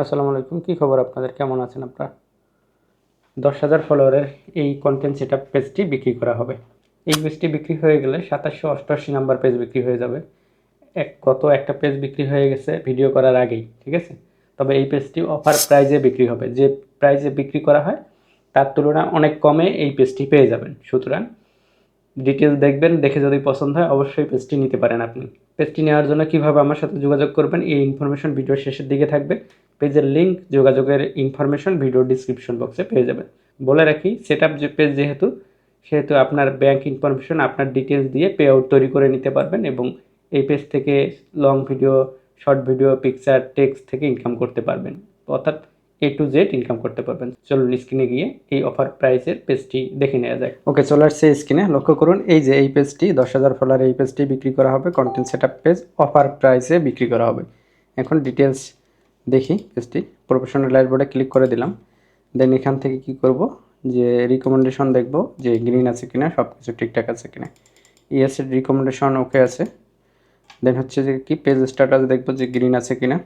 আসসালামু আলাইকুম। কী খবর আপনাদের? কেমন আছেন আপনারা? দশ হাজার ফলোয়ারের এই কন্টেন্ট সেট পেজটি বিক্রি করা হবে। এই পেজটি বিক্রি হয়ে গেলে সাতাশশো অষ্টআশি নাম্বার পেজ বিক্রি হয়ে যাবে। এক কত একটা পেজ বিক্রি হয়ে গেছে ভিডিও করার আগেই, ঠিক আছে? তবে এই পেজটি অফার প্রাইজে বিক্রি হবে। যে প্রাইজে বিক্রি করা হয়, তার তুলনায় অনেক কমে এই পেজটি পেয়ে যাবেন। সুতরাং ডিটেলস দেখবেন, দেখে যদি পছন্দ হয়, অবশ্যই পেজটি নিতে পারেন আপনি। পেজটি নেওয়ার জন্য কীভাবে আমার সাথে যোগাযোগ করবেন, এই ইনফরমেশন ভিডিওর শেষের দিকে থাকবে। পেজের লিঙ্ক যোগাযোগের ইনফরমেশন ভিডিও ডিসক্রিপশন বক্সে পেয়ে যাবেন। বলে রাখি সেট আপ যে পেজ যেহেতু, সেহেতু আপনার ব্যাংক ইনফরমেশন আপনার ডিটেলস দিয়ে পে আউট তৈরি করে নিতে পারবেন এবং এই পেজ থেকে long video short video picture text থেকে ইনকাম করতে পারবেন। অর্থাৎ এ টু জেড ইনকাম করতে পারবেন। চলুন স্ক্রিনে গিয়ে এই অফার প্রাইসের পেজটি দেখে নেওয়া যায় ওকে চলে আসছে স্ক্রিনে লক্ষ্য করুন, এই যে এই পেজটি দশ হাজার ফলার এই পেজটি বিক্রি করা হবে। কন্টেন্ট সেট পেজ অফার প্রাইসে বিক্রি করা হবে। এখন ডিটেলস দেখি পেজটি প্রফেশনাল বোর্ডে ক্লিক করে দিলাম। দেন এখান থেকে কি করব? যে রিকমেন্ডেশন দেখব যে গ্রিন আছে কিনা সব কিছু ঠিকঠাক আছে কিনা। ইএসের রিকমেন্ডেশন ওকে আছে। দেন হচ্ছে যে কি পেজ স্ট্যাটাস দেখব যে গ্রিন আছে কিনা।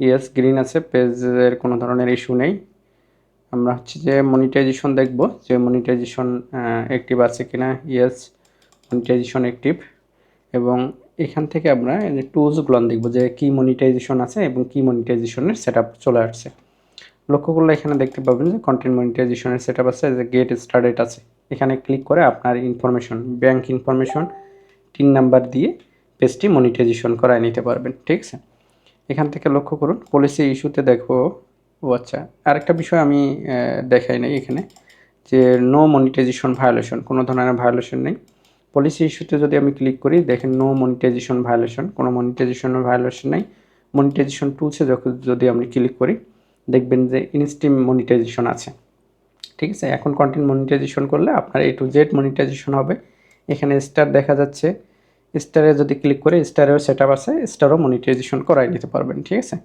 ইয়েস গ্রিন আছে পেজের কোনো ধরনের ইস্যু নেই। আমরা হচ্ছে যে মনিটাইজেশন দেখব যে মনিটাইজেশন অ্যাক্টিভ আছে কিনা। ইয়েস মনিটাইজেশন অ্যাক্টিভ এবং এখান থেকে আমরা টুলসগুলো দেখব যে কী মনিটাইজেশন আছে এবং কী মনিটাইজেশনের সেট চলে আসছে। লক্ষ্য করলে এখানে দেখতে পাবেন যে কন্টেন্ট মনিটাইজেশনের সেট আছে, যে গেট স্টার্টেড আছে। এখানে ক্লিক করে আপনার ইনফরমেশন ব্যাংক ইনফরমেশন তিন নাম্বার দিয়ে পেজটি মনিটাইজেশন করায় নিতে পারবেন, ঠিক আছে? এখান থেকে লক্ষ্য করুন পলিসি ইস্যুতে দেখো, ও আচ্ছা আরেকটা বিষয় আমি দেখাই নাই এখানে, যে নো মনিটাইজেশন ভায়োলেশন কোনো ধরনের ভায়োলেশন নেই। পলিসি ইস্যুতে যদি আমি ক্লিক করি, দেখেন নো মনিটাইজেশন ভায়োলেশন কোনো মনিটাইজেশনের ভায়োলেশন নেই। মনিটাইজেশন টুলসে যখন যদি আমি ক্লিক করি, দেখবেন যে ইনস্টিম মনিটাইজেশন আছে। ঠিক আছে? এখন কন্টেন্ট মনিটাইজেশন করলে আপনার এ টু জেড মনিটাইজেশন হবে। এখানে স্টার দেখা যাচ্ছে। স্টারে যদি ক্লিক করে স্টারেও সেট আপ আছে স্টারও মনিটাইজেশন করাই নিতে পারবেন। ঠিক আছে?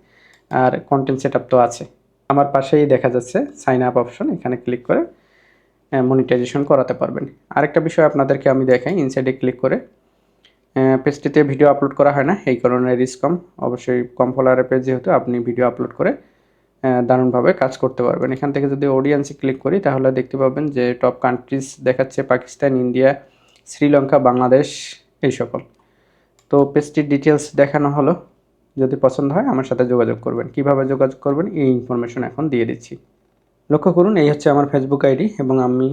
আর কন্টেন্ট সেট তো আছে। আমার পাশেই দেখা যাচ্ছে সাইন আপ অপশন এখানে ক্লিক করে মনিটাইজেশন করাতে পারবেন। আরেকটা বিষয় আপনাদেরকে আমি দেখাই ইনসাইডে ক্লিক করে। পেজটিতে ভিডিও আপলোড করা হয় না, এই কারণে রিস্ক কম। অবশ্যই কম ফলোয়ারের পেজ যেহেতু, আপনি ভিডিও আপলোড করে দারুণভাবে কাজ করতে পারবেন। এখান থেকে যদি অডিয়েন্সে ক্লিক করি, তাহলে দেখতে পাবেন যে টপ কান্ট্রিজ দেখাচ্ছে, পাকিস্তান, ইন্ডিয়া, শ্রীলঙ্কা, বাংলাদেশ, এই সকল। তো পেজটির ডিটেলস দেখানো হলো। যদি পছন্দ হয়, আমার সাথে যোগাযোগ করবেন। কীভাবে যোগাযোগ করবেন, এই ইনফরমেশন এখন দিয়ে দিচ্ছি। লক্ষ্য করুন, এই হচ্ছে আমার ফেসবুক আইডি এবং আমি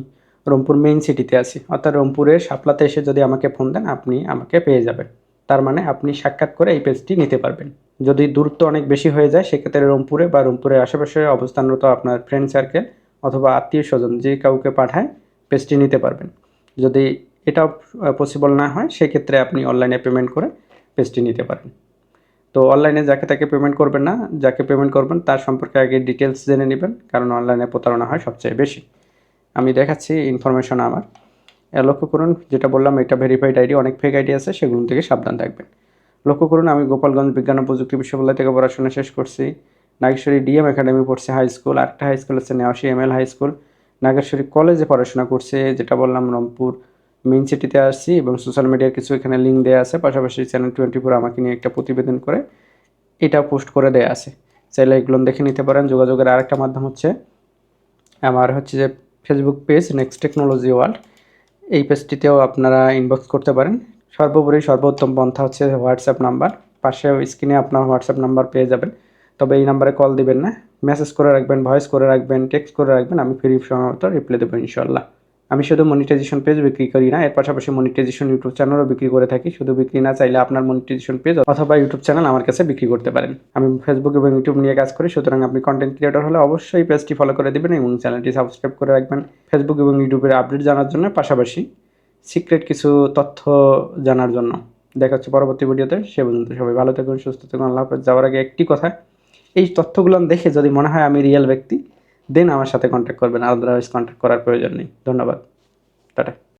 রংপুর মেইন সিটিতে আছি। অর্থাৎ রংপুরের সাপলাতে এসে যদি আমাকে ফোন দেন, আপনি আমাকে পেয়ে যাবেন। তার মানে আপনি সাক্ষাৎ করে এই পেজটি নিতে পারবেন। যদি দূরত্ব অনেক বেশি হয়ে যায়, সেক্ষেত্রে রংপুরে বা রংপুরের আশেপাশে অবস্থানরত আপনার ফ্রেন্ড সার্কেল অথবা আত্মীয় স্বজন যে কাউকে পাঠায় পেজটি নিতে পারবেন। যদি এটাও পসিবল না হয়, সেক্ষেত্রে আপনি অনলাইনে পেমেন্ট করে পেজটি নিতে পারেন। তো অনলাইনে যাকে তাকে পেমেন্ট করবেন না, যাকে পেমেন্ট করবেন তার সম্পর্কে আগে ডিটেলস জেনে নেবেন, কারণ অনলাইনে প্রতারণা হয় সবচেয়ে বেশি। আমি দেখাচ্ছি ইনফরমেশন আমার। লক্ষ্য করুন, যেটা বললাম, এটা ভেরিফাইড আইডি অনেক ফেক আইডি আছে, সেগুলো থেকে সাবধান থাকবেন। লক্ষ্য করুন, আমি গোপালগঞ্জ বিজ্ঞান ও প্রযুক্তি বিশ্ববিদ্যালয় থেকে পড়াশোনা শেষ করছি। নাগেশ্বরী ডিএম একাডেমি পড়ছে হাই স্কুল আরেকটা হাই স্কুল আছে, Newashi M L high school Nageshwari কলেজে পড়াশোনা করছে, যেটা বললাম, রংপুর। মেইন সিটিতে আসছি এবং সোশ্যাল মিডিয়ার কিছু এখানে লিঙ্ক দেওয়া আছে। পাশাপাশি চ্যানেল টোয়েন্টি ফোর আমাকে নিয়ে একটা প্রতিবেদন করে এটা পোস্ট করে দেওয়া আছে। চাইলে এগুলো দেখে নিতে পারেন। যোগাযোগের আরেকটা মাধ্যম হচ্ছে আমার হচ্ছে যে Facebook page next technology world এই পেজটিতেও আপনারা ইনবক্স করতে পারেন। সর্বোপরি সর্বোত্তম পন্থা হচ্ছে হোয়াটসঅ্যাপ নাম্বার পাশে স্ক্রিনে আপনার হোয়াটসঅ্যাপ নাম্বার পেয়ে যাবেন। তবে এই নাম্বারে কল দিবেন না। মেসেজ করে রাখবেন ভয়েস করে রাখবেন টেক্সট করে রাখবেন। আমি ফ্রি সময় মতো রিপ্লাই দেবো ইনশাল্লাহ আমি শুধু মনিটাইজেশন পেজ বিক্রি করি না, এর পাশাপাশি মনিটাইজেশন ইউটিউব চ্যানেলও বিক্রি করে থাকি। শুধু বিক্রি না, চাইলে আপনার মনিটাইজেশন পেজ অথবা ইউটিউব চ্যানেল আমার কাছে বিক্রি করতে পারেন। আমি ফেসবুক এবং ইউটিউব নিয়ে কাজ করি, সুতরাং আপনি কন্টেন্ট ক্রিয়েটর হলে অবশ্যই পেজটি ফলো করে দেবেন এবং চ্যানেলটি সাবস্ক্রাইব করে রাখবেন। ফেসবুক এবং ইউটিউবের আপডেট জানার জন্য, পাশাপাশি সিক্রেট কিছু তথ্য জানার জন্য। দেখা হচ্ছে পরবর্তী ভিডিওতে, সে পর্যন্ত সবাই ভালো থাকুন, সুস্থ থাকুন, আল্লাহ হাফেজ। যাওয়ার আগে একটি কথা, এই তথ্যগুলো দেখে যদি মনে হয় আমি রিয়েল ব্যক্তি দেন আমার সাথে কন্ট্যাক্ট করবেন আদারওয়াইজ কন্ট্যাক্ট করার প্রয়োজন নেই। ধন্যবাদ। টাটা।